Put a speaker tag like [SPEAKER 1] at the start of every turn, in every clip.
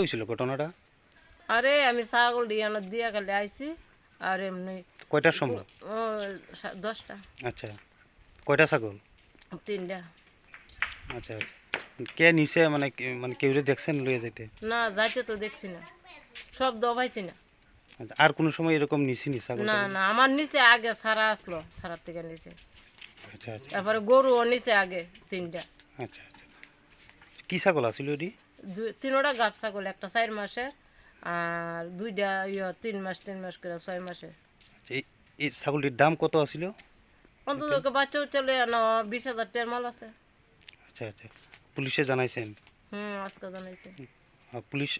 [SPEAKER 1] হয়েছিল ঘটনাটা?
[SPEAKER 2] আরে আমি ছাগল ডিয়ানো দিয়া গেলে আইছি আর এমনি
[SPEAKER 1] কয়টার সময়?
[SPEAKER 2] ও দশটা।
[SPEAKER 1] আচ্ছা কয়টা ছাগল?
[SPEAKER 2] তিনটা।
[SPEAKER 1] আচ্ছা আচ্ছা। কে নিছে মানে মানে কেউ দেখছেন লয়ে যেতে
[SPEAKER 2] না যাইতে তো দেখছি না। সব দবাইছি না।
[SPEAKER 1] আচ্ছা, আর কোনো সময় এরকম নিছিনি ছাগল
[SPEAKER 2] না না আমার নিচে আগে সারা আসলো সারার থেকে নিচে।
[SPEAKER 1] আচ্ছা আচ্ছা।
[SPEAKER 2] তারপরে গরুও নিচে আগে তিনটা।
[SPEAKER 1] আচ্ছা আচ্ছা। কি ছাগল আছিল
[SPEAKER 2] দুই তিনোটা গাব ছাগল একটা চার মাসের আর দুইটা ইয়ে তিন মাস তিন মাস করে ছয় মাসের।
[SPEAKER 1] আচ্ছা, এই ছাগলটির দাম কত আছিল?
[SPEAKER 2] অন্তত বাচ্চা চলে আনো বিশ হাজার টের মাল আছে।
[SPEAKER 1] আচ্ছা আচ্ছা। পুলিশে জানাইছেন?
[SPEAKER 2] হুম আজকে জানাইছে।
[SPEAKER 1] পুলিশ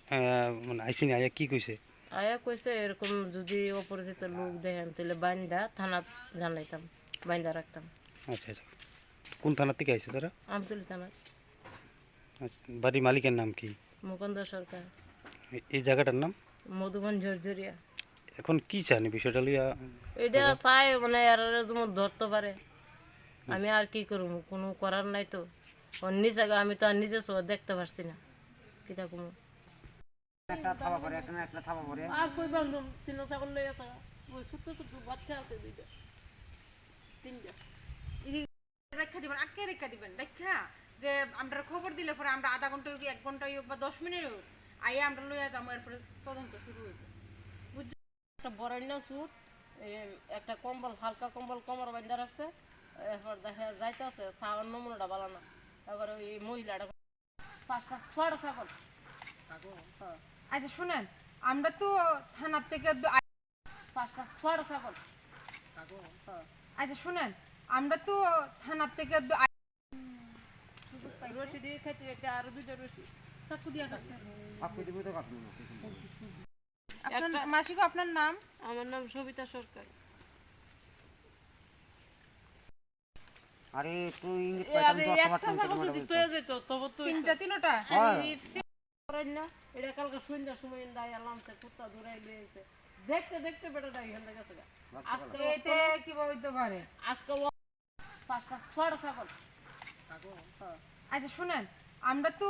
[SPEAKER 1] মানে আইসিনি আয়া কি কইছে?
[SPEAKER 2] আয়া কইছে এরকম যদি অপরিচিত লোক দেখেন তাহলে বাইন্দা থানা জানাইতাম বাইন্দা রাখতাম।
[SPEAKER 1] আচ্ছা আচ্ছা। কোন থানা থেকে আইছে তারা?
[SPEAKER 2] আমতলি থানা
[SPEAKER 1] বাড়ির মালিকের নাম কি?
[SPEAKER 2] মুকুন্দ সরকার।
[SPEAKER 1] এই জায়গাটার নাম?
[SPEAKER 2] মধুবন ঝরঝরিয়া।
[SPEAKER 1] এখন কি চান বিষয়টা লইয়া
[SPEAKER 2] এটা চাই মানে আর যেমন ধরতে পারে। আমি আর কি করব? কোনো করার নাই তো। ওর নিজে আমি তো আর নিজে চোখ দেখতে পারছি না। কিটা কমু? আর কই বান্ধব তিন ছাগল লইয়া থাকা। ওই ছোট্ট ছোট্ট বাচ্চা আছে দুইটা। তিনটা।
[SPEAKER 3] রেখা দিবেন আটকে রেখা দিবেন রেখা যে আমরা খবর দিলে পরে আমরা আধা ঘণ্টা হোক এক ঘণ্টা হোক বা দশ মিনিট হোক আইয়া আমরা লইয়া যাব এরপরে তদন্ত শুরু হইবে।
[SPEAKER 2] একটা বরেণ্য সুট একটা কম্বল হালকা কম্বল কমর বান্ধা রাখছে এরপর দেখা যাইতে আছে ছাগল নমুনাটা ভালো না। তারপরে ওই মহিলাটা পাঁচটা ছয়টা ছাগল। হ্যাঁ,
[SPEAKER 3] আচ্ছা শুনেন আমরা তো থানার থেকে
[SPEAKER 2] পাঁচটা ছয়টা ছাগল। হ্যাঁ,
[SPEAKER 3] আচ্ছা শুনেন আমরা তো থানার থেকে
[SPEAKER 2] রশি দিয়ে খেতে খেতে আরও দুইটা রশি।
[SPEAKER 3] চাকু দিয়া কাছে আপনার মাসিক আপনার নাম?
[SPEAKER 2] আমার নাম সবিতা সরকার।
[SPEAKER 4] আরে তুই
[SPEAKER 2] এ,
[SPEAKER 4] পাইতাম তো তোমার
[SPEAKER 2] ছাগল যদি যেত তবে তো
[SPEAKER 3] তিনটা তিনটা?
[SPEAKER 2] করেন না। এটা কালকে সন্ধ্যার সময় দায় আলাম কুত্তা দূরাই লিয়েছে দেখতে দেখতে বেটাটা এখান থেকে গেছে আজকে
[SPEAKER 3] এতে কি হইতে পারে?
[SPEAKER 2] আজকে পাঁচটা ছয়টা ছাগল। হ্যাঁ,
[SPEAKER 3] আচ্ছা শুনেন আমরা তো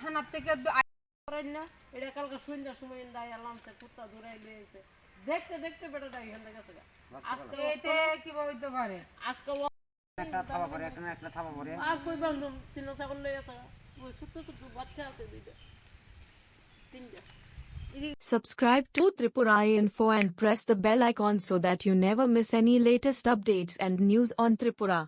[SPEAKER 3] থানার থেকে দু- আ-
[SPEAKER 2] করেন না এটা কালকে সন্ধ্যার সময় দায় আলাম কুত্তা দূরাই লিয়েছে দেখতে দেখতে বেটাটা এখান থেকে গেছে গা। আজকে ও-
[SPEAKER 3] এতে কি হইতে পারে?
[SPEAKER 2] আজকে ও
[SPEAKER 4] একটা থাবা পরে একটা না একটা থাবা পরে।
[SPEAKER 2] আর কই বান্ধব তিন ছাগল লইয়া থাকা। ওই ছোট্ট ছোট্ট বাচ্চা আছে দুইটা। তিনটা।
[SPEAKER 5] Subscribe to Tripura Info and press the bell icon so that you never miss any latest updates and news on Tripura.